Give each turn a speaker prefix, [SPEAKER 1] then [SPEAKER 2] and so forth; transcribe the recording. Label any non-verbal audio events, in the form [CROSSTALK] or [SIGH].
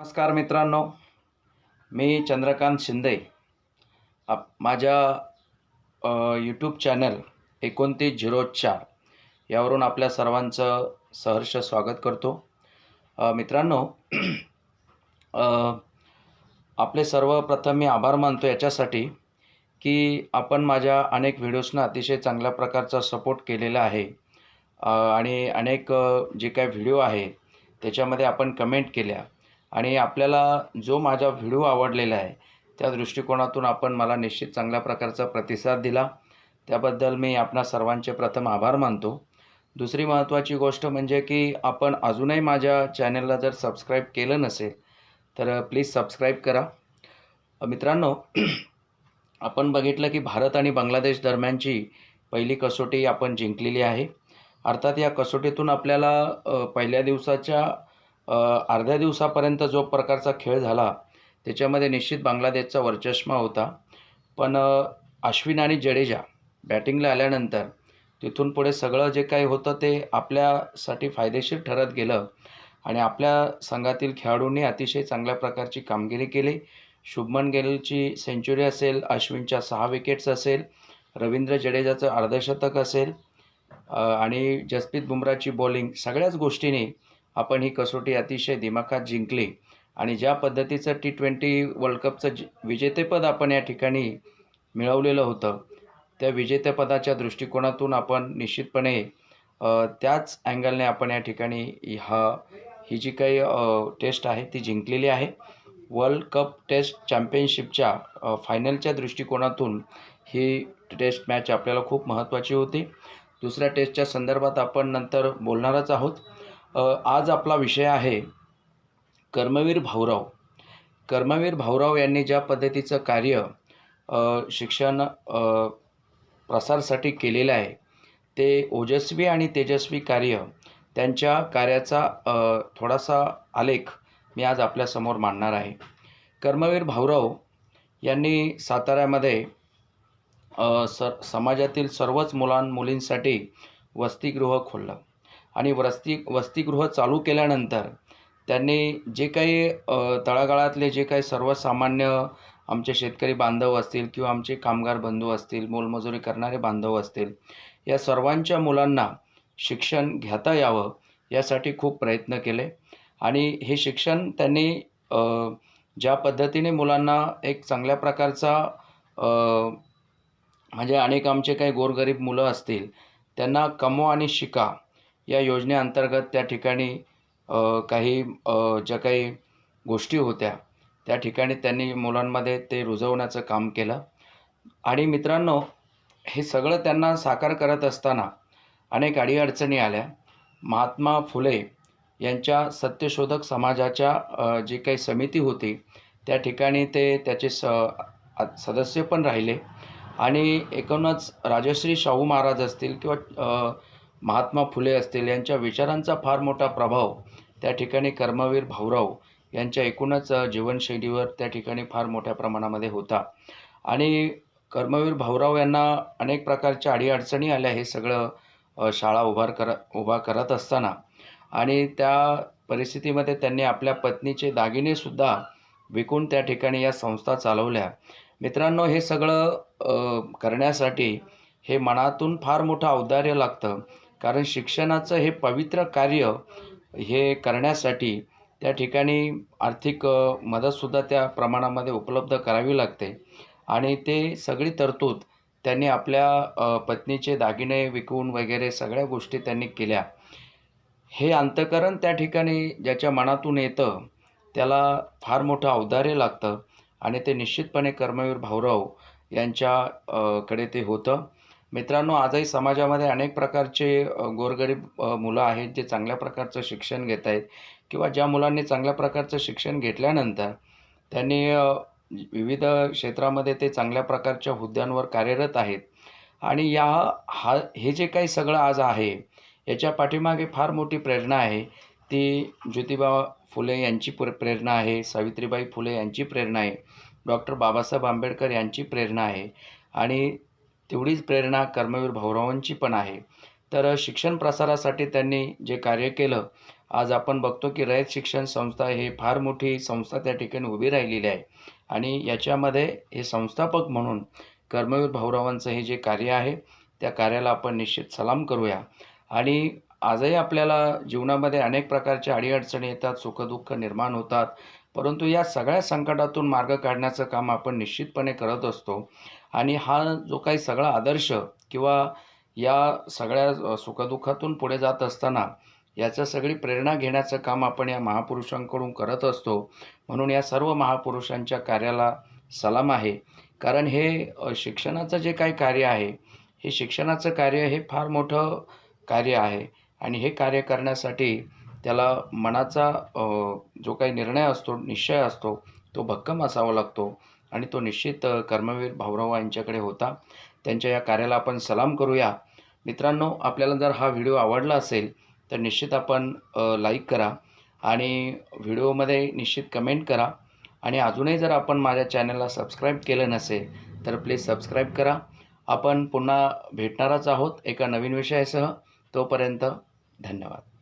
[SPEAKER 1] नमस्कार मित्रांनो. मी चंद्रकांत शिंदे. आप माझ्या यूट्यूब चॅनल एकोणतीस झिरो चार यावरून आपल्या सर्वांचं सहर्ष स्वागत करतो. मित्रांनो आपले सर्वप्रथम मी आभार मानतो याच्यासाठी की आपण माझ्या अनेक व्हिडिओजना अतिशय चांगल्या प्रकारचा सपोर्ट केलेला आहे. आणि अनेक जे काही व्हिडिओ आहे त्याच्यामध्ये आपण कमेंट केल्या. आणि आपल्याला जो माझा व्हिडिओ आवडलेला आहे त्या दृष्टिकोनातून आपण मला निश्चित चांगल्या प्रकारचा प्रतिसाद दिला. त्याबद्दल मी आपणा सर्वांचे प्रथम आभार मानतो. दुसरी महत्त्वाची गोष्ट म्हणजे की आपण अजूनही माझ्या चॅनलला जर सबस्क्राईब केलं नसेल तर प्लीज सबस्क्राईब करा. मित्रांनो [CLEARS THROAT] आपण बघितलं की भारत आणि बांगलादेश दरम्यानची पहिली कसोटी आपण जिंकलेली आहे. अर्थात या कसोटीतून आपल्याला पहिल्या दिवसाच्या अर्ध्या दिवसापर्यंत जो प्रकारचा खेळ झाला त्याच्यामध्ये निश्चित बांगलादेशचा वर्चष्मा होता. पण अश्विन आणि जडेजा बॅटिंगला आल्यानंतर तिथून पुढे सगळं जे काही होतं ते आपल्यासाठी फायदेशीर ठरत गेलं आणि आपल्या संघातील खेळाडूंनी अतिशय चांगल्या प्रकारची कामगिरी केली. शुभमन गेलची सेंचुरी असेल अश्विनच्या सहा विकेट्स असेल रवींद्र जडेजाचं अर्धशतक असेल आणि जसप्रीत बुमराची बॉलिंग सगळ्याच गोष्टीने आपण ही कसोटी अतिशय दिमाखात जिंकली. आणि ज्या पद्धतीचं टी ट्वेंटी वर्ल्ड कपचं जि विजेतेपद आपण या ठिकाणी मिळवलेलं होतं त्या विजेतेपदाच्या दृष्टिकोनातून आपण निश्चितपणे त्याच अँगलने आपण या ठिकाणी हा ही जी काही टेस्ट आहे ती जिंकलेली आहे. वर्ल्ड कप टेस्ट चॅम्पियनशिपच्या फायनलच्या दृष्टिकोनातून ही टेस्ट मॅच आपल्याला खूप महत्त्वाची होती. दुसऱ्या टेस्टच्या संदर्भात आपण नंतर बोलणारच आहोत. आज आपला विषय आहे कर्मवीर भाऊराव. कर्मवीर भाऊराव यांनी ज्या पद्धतीचं कार्य शिक्षण प्रसारसाठी केलेलं आहे ते ओजस्वी आणि तेजस्वी कार्य त्यांच्या कार्याचा थोडासा आलेख मी आज आपल्यासमोर मांडणार आहे. कर्मवीर भाऊराव यांनी साताऱ्यामध्ये स सर समाजातील सर्वच मुलां मुलींसाठी वसतिगृह खोललं. आणि वस्ती वसतिगृह चालू केल्यानंतर त्यांनी जे काही तळागाळातले जे काही सर्वसामान्य आमचे शेतकरी बांधव असतील किंवा आमचे कामगार बंधू असतील मोलमजुरी करणारे बांधव असतील या सर्वांच्या मुलांना शिक्षण घेता यावं यासाठी खूप प्रयत्न केले. आणि हे शिक्षण त्यांनी ज्या पद्धतीने मुलांना एक चांगल्या प्रकारचा म्हणजे अनेक आमचे काही गोरगरीब मुलं असतील त्यांना कमवा आणि शिका या योजनेअंतर्गत त्या ठिकाणी काही ज्या काही गोष्टी होत्या त्या ठिकाणी त्यांनी मुलांमध्ये ते रुजवण्याचं काम केलं. आणि मित्रांनो हे सगळं त्यांना साकार करत असताना अनेक अडीअडचणी आल्या. महात्मा फुले यांच्या सत्यशोधक समाजाच्या जी काही समिती होती त्या ठिकाणी ते त्याचे स सदस्य पण राहिले. आणि एकूणच राजश्री शाहू महाराज असतील किंवा महात्मा फुले असतील यांच्या विचारांचा फार मोठा प्रभाव त्या ठिकाणी कर्मवीर भाऊराव यांच्या एकूणच जीवनशैलीवर त्या ठिकाणी फार मोठ्या प्रमाणामध्ये होता. आणि कर्मवीर भाऊराव यांना अनेक प्रकारच्या अडीअडचणी आल्या हे सगळं शाळा उभार कर उभा करत असताना. आणि त्या परिस्थितीमध्ये त्यांनी आपल्या पत्नीचे दागिनेसुद्धा विकून त्या ठिकाणी या संस्था चालवल्या. मित्रांनो हे सगळं करण्यासाठी हे मनातून फार मोठं औदार्य लागतं. कारण शिक्षणाचं हे पवित्र कार्य हे करण्यासाठी त्या ठिकाणी आर्थिक मदतसुद्धा त्या प्रमाणामध्ये उपलब्ध करावी लागते. आणि ते सगळी तरतूद त्यांनी आपल्या पत्नीचे दागिने विकून वगैरे सगळ्या गोष्टी त्यांनी केल्या. हे अंतकरण त्या ठिकाणी ज्याच्या मनातून येतं त्याला फार मोठं औदार्य लागतं आणि ते निश्चितपणे कर्मवीर भाऊराव यांच्या कडे ते होतं. मित्रांनो आजही समाजामध्ये अनेक प्रकारचे गोरगरीब मुलं आहेत जे चांगल्या प्रकारचं शिक्षण घेत आहेत किंवा ज्या मुलांनी चांगल्या प्रकारचं शिक्षण घेतल्यानंतर त्यांनी विविध क्षेत्रामध्ये ते चांगल्या प्रकारच्या हुद्द्यांवर कार्यरत आहेत. आणि या हा हे जे काही सगळं आज आहे याच्या पाठीमागे फार मोठी प्रेरणा आहे. ती ज्योतिबा फुले यांची प्र प्रेरणा आहे सावित्रीबाई फुले यांची प्रेरणा आहे डॉक्टर बाबासाहेब आंबेडकर यांची प्रेरणा आहे. आणि तेवढीच प्रेरणा कर्मवीर भाऊरावांची पण आहे. तर शिक्षण प्रसारासाठी त्यांनी जे कार्य केलं आज आपण बघतो की रयत शिक्षण संस्था हे फार मोठी संस्था त्या ठिकाणी उभी राहिलेली आहे. आणि याच्यामध्ये हे संस्थापक म्हणून कर्मवीर भाऊरावांचं हे जे कार्य आहे त्या कार्याला आपण निश्चित सलाम करूया. आणि आजही आपल्याला जीवनामध्ये अनेक प्रकारच्या अडीअडचणी येतात सुखदुःख निर्माण होतात. परंतु या सगळ्या संकटातून मार्ग काढण्याचं काम आपण निश्चितपणे करत असतो. आणि हा जो काही सगळा आदर्श किंवा या सगळ्या सुखदुःखातून पुढे जात असताना याचं सगळी प्रेरणा घेण्याचं काम आपण या महापुरुषांकडून करत असतो. म्हणून या सर्व महापुरुषांच्या कार्याला सलाम आहे. कारण हे शिक्षणाचं जे काही कार्य आहे हे शिक्षणाचं कार्य हे फार मोठं कार्य आहे. आणि हे कार्य करण्यासाठी त्याला मनाचा जो काही निर्णय असतो निश्चय असतो तो भक्कम असावा लागतो. आणि तो निश्चित कर्मवीर भाऊराव यांच्याकडे होता. त्यांच्या या कार्याला आपण सलाम करूया. मित्रांनो आपल्याला जर हा व्हिडिओ आवडला असेल तर निश्चित आपण लाईक करा आणि व्हिडिओमध्ये निश्चित कमेंट करा. आणि अजूनही जर आपण माझ्या चॅनलला सबस्क्राईब केलं नसेल तर प्लीज सबस्क्राईब करा. आपण पुन्हा भेटणारच आहोत एका नवीन विषयासह. तोपर्यंत धन्यवाद.